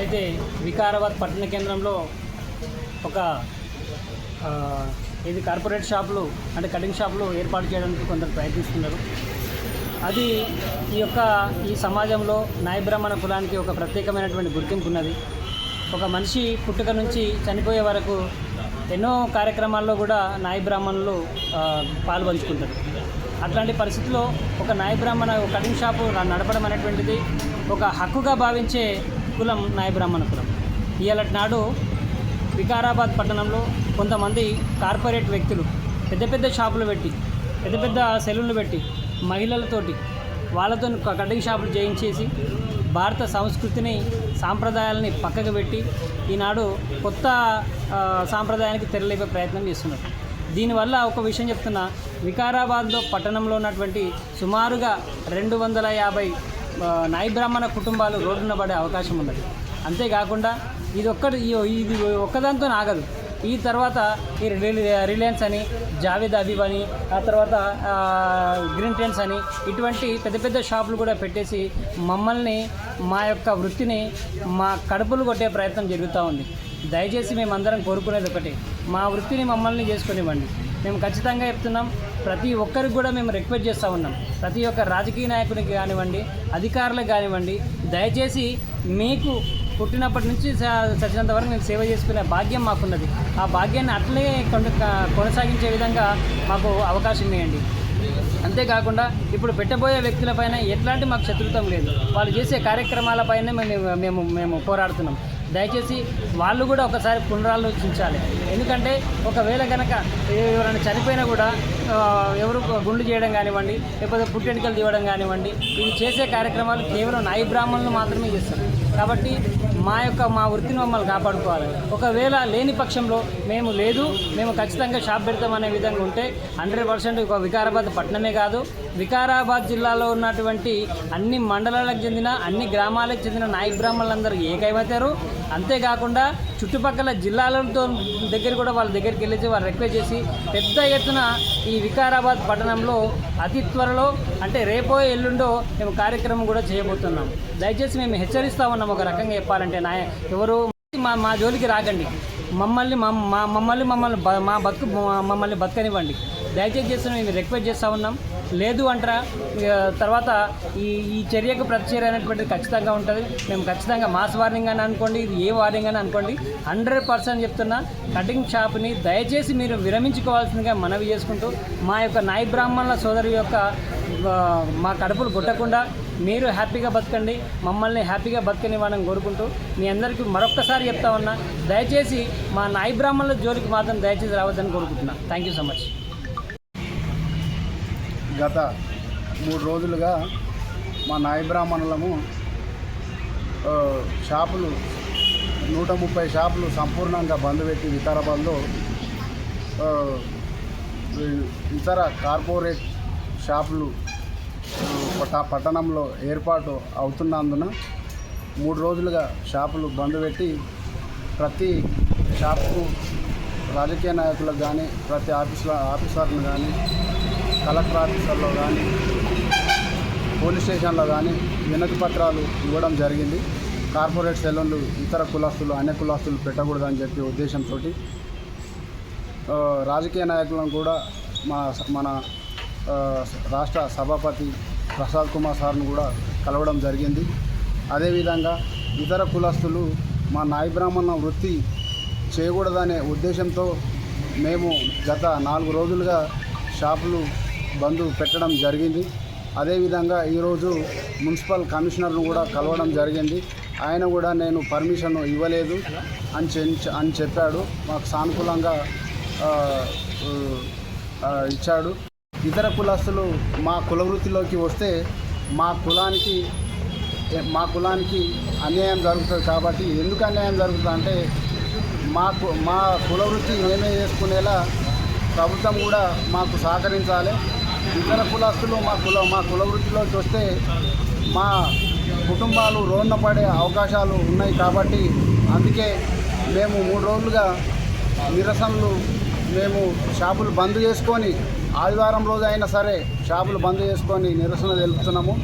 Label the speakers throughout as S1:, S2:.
S1: అయితే వికారాబాద్ పట్టణ కేంద్రంలో ఒక ఇది కార్పొరేట్ షాపులు అంటే కటింగ్ షాపులు ఏర్పాటు చేయడానికి కొందరు ప్రయత్నిస్తున్నారు. అది ఈ యొక్క ఈ సమాజంలో నాయబ్రాహ్మణ కులానికి ఒక ప్రత్యేకమైనటువంటి గుర్తింపు ఉన్నది. ఒక మనిషి పుట్టుక నుంచి చనిపోయే వరకు ఎన్నో కార్యక్రమాల్లో కూడా నాయ బ్రాహ్మణులు పాల్పంచుకుంటారు అట్లాంటి పరిస్థితుల్లో ఒక నాయ బ్రాహ్మణ ఒక కటింగ్ షాపు నడపడం అనేటువంటిది ఒక హక్కుగా భావించే కులం నాయ బ్రాహ్మణ కులం. ఇవాళ నాడు వికారాబాద్ పట్టణంలో కొంతమంది కార్పొరేట్ వ్యక్తులు పెద్ద పెద్ద షాపులు పెట్టి పెద్ద పెద్ద సెలూన్లు పెట్టి మహిళలతోటి వాళ్ళతో కటింగ్ షాపులు చేయించేసి భారత సంస్కృతిని సాంప్రదాయాలని పక్కకు పెట్టి ఈనాడు కొత్త సాంప్రదాయానికి తెరలేపే ప్రయత్నం చేస్తున్నారు. దీనివల్ల ఒక విషయం చెప్తున్నా వికారాబాద్లో పట్టణంలో ఉన్నటువంటి సుమారుగా రెండు వందల యాభై నాయ బ్రాహ్మణ కుటుంబాలు రోడ్డున పడే అవకాశం ఉన్నది. అంతేకాకుండా ఇది ఒక్కటి ఇది ఒక్కదాంతో ఆగదు. ఈ తర్వాత ఈ రిలయన్స్ అని జావేద్ అబీబ్ అని ఆ తర్వాత గ్రీన్ ట్రెండ్స్ అని ఇటువంటి పెద్ద పెద్ద షాపులు కూడా పెట్టేసి మమ్మల్ని మా యొక్క వృత్తిని మా కడుపులు కొట్టే ప్రయత్నం జరుగుతూ ఉంది. దయచేసి మేమందరం కోరుకునేది ఒకటి. మా వృత్తిని మమ్మల్ని చేసుకునివ్వండి. మేము ఖచ్చితంగా చెప్తున్నాం ప్రతి ఒక్కరికి కూడా మేము రిక్వెస్ట్ చేస్తూ ఉన్నాం. ప్రతి ఒక్క రాజకీయ నాయకునికి కానివ్వండి అధికారులకు కానివ్వండి దయచేసి మీకు పుట్టినప్పటి నుంచి చచ్చినంత వరకు మేము సేవ చేసుకునే భాగ్యం మాకున్నది. ఆ భాగ్యాన్ని అట్లే కొన- కొనసాగించే విధంగా మాకు అవకాశం ఇవ్వండి. అంతేకాకుండా ఇప్పుడు పెట్టబోయే వ్యక్తులపైన ఎట్లాంటి మాకు శత్రుత్వం లేదు. వాళ్ళు చేసే కార్యక్రమాలపైనే మేము మేము మేము పోరాడుతున్నాం. దయచేసి వాళ్ళు కూడా ఒకసారి పునరాలోచించాలి. ఎందుకంటే ఒకవేళ కనుక ఎవరైనా చనిపోయినా కూడా ఎవరు గుండు చేయడం కానివ్వండి లేకపోతే పుట్టెంటికలు తీయడం కానివ్వండి ఇవి చేసే కార్యక్రమాలు కేవలం నాయి బ్రాహ్మణులు మాత్రమే చేస్తారు. కాబట్టి మా యొక్క మా వృత్తిని మమ్మల్ని కాపాడుకోవాలి. ఒకవేళ లేని పక్షంలో మేము లేదు మేము ఖచ్చితంగా షాప్ పెడతామనే విధంగా ఉంటే హండ్రెడ్ పర్సెంట్ ఒక వికారాబాద్ పట్టణమే కాదు వికారాబాద్ జిల్లాలో ఉన్నటువంటి అన్ని మండలాలకు చెందిన అన్ని గ్రామాలకు చెందిన నాయక బ్రాహ్మణులందరూ ఏకైపోతారు అంతేకాకుండా చుట్టుపక్కల జిల్లాలతో దగ్గర కూడా వాళ్ళ దగ్గరికి వెళ్ళేసి వాళ్ళు రిక్వెస్ట్ చేసి పెద్ద ఎత్తున ఈ వికారాబాద్ పట్టణంలో అతి త్వరలో అంటే రేపో ఎల్లుండో మేము కార్యక్రమం కూడా చేయబోతున్నాం. దయచేసి మేము హెచ్చరిస్తా ఉన్నాం ఒక రకంగా చెప్పాలంటే నా ఎవరు మా మా జోలికి రాకండి. మమ్మల్ని మా మా- మమ్మల్ని మమ్మల్ని మా బతుకు మమ్మల్ని బతకనివ్వండి. దయచేసి మేము రిక్వెస్ట్ చేస్తూ ఉన్నాం. లేదు అంటారా? తర్వాత ఈ ఈ చర్యకు ప్రతిచర్య అనేటువంటిది ఖచ్చితంగా ఉంటుంది. మేము ఖచ్చితంగా మాస్ వార్నింగ్ అని అనుకోండి ఇది ఏ వార్నింగ్ అని అనుకోండి. హండ్రెడ్ పర్సెంట్ చెప్తున్నా కటింగ్ షాప్ని దయచేసి మీరు విరమించుకోవాల్సిందిగా మనవి చేసుకుంటూ మా యొక్క నాయ బ్రాహ్మణుల సోదరి యొక్క మా కడుపులు కొట్టకుండా మీరు హ్యాపీగా బతకండి మమ్మల్ని హ్యాపీగా బతకనివ్వాలని కోరుకుంటూ మీ అందరికీ మరొక్కసారి చెప్తా ఉన్నా దయచేసి మా నాయ బ్రాహ్మణుల జోలికి మాత్రం దయచేసి రావద్దని కోరుకుంటున్నా. థ్యాంక్ యూ సో మచ్
S2: గత మూడు రోజులుగా మా నాయ బ్రాహ్మణులము షాపులు నూట ముప్పై షాపులు సంపూర్ణంగా బంద్ పెట్టి వికారాబాద్లో ఇతర కార్పొరేట్ షాపులు ఆ, పట్టణంలో ఏర్పాటు అవుతున్నందున మూడు రోజులుగా షాపులు బంద్ పెట్టి ప్రతి షాప్కు రాజకీయ నాయకులకు కానీ ప్రతి ఆఫీసుల ఆఫీసర్లు కానీ కలెక్టర్ ఆఫీసర్లో కానీ పోలీస్ స్టేషన్లో కానీ వినతి పత్రాలు ఇవ్వడం జరిగింది. కార్పొరేట్ సెలూన్లు ఇతర కులస్తులు అన్య కులస్తులు పెట్టకూడదని చెప్పి ఉద్దేశంతో రాజకీయ నాయకులను కూడా మా మన రాష్ట్ర సభాపతి ప్రసాద్ కుమార్ సార్ను కూడా కలవడం జరిగింది. అదేవిధంగా ఇతర కులస్తులు మా నాయబ్రాహ్మణ వృత్తి చేయకూడదనే ఉద్దేశంతో మేము గత నాలుగు రోజులుగా షాపులు బంద్ పెట్టడం జరిగింది. అదేవిధంగా ఈరోజు మున్సిపల్ కమిషనర్ను కూడా కలవడం జరిగింది. ఆయన కూడా నేను పర్మిషన్ ఇవ్వలేదు అని చె- అని చెప్పాడు. మాకు సానుకూలంగా ఇచ్చాడు. ఇతర కులస్తులు మా కుల వృత్తిలోకి వస్తే మా కులానికి మా కులానికి అన్యాయం జరుగుతుంది కాబట్టి ఎందుకు అన్యాయం జరుగుతుంది అంటే మాకు మా కుల వృత్తి మేమే చేసుకునేలా ప్రభుత్వం కూడా మాకు సహకరించాలి. ఇతర కులస్తులు మా కుల మా కుల వృత్తిలోకి వస్తే మా కుటుంబాలు రోడ్న పడే అవకాశాలు ఉన్నాయి కాబట్టి అందుకే మేము మూడు రోజులుగా నిరసనలు మేము షాపులు బంద్ చేసుకొని ఆదివారం రోజు అయినా సరే షాపులు బంద్ చేసుకొని నిరసన తెలుపుతున్నాము.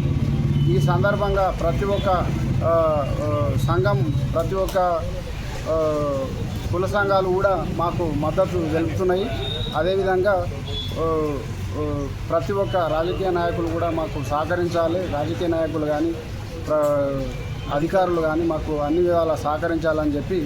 S2: ఈ సందర్భంగా ప్రతి ఒక్క సంఘం ప్రతి ఒక్క కుల సంఘాలు కూడా మాకు మద్దతు తెలుపుతున్నాయి. అదేవిధంగా ప్రతి ఒక్క రాజకీయ నాయకులు కూడా మాకు సహకరించాలి. రాజకీయ నాయకులు కానీ అధికారులు కానీ మాకు అన్ని విధాలా సహకరించాలని చెప్పి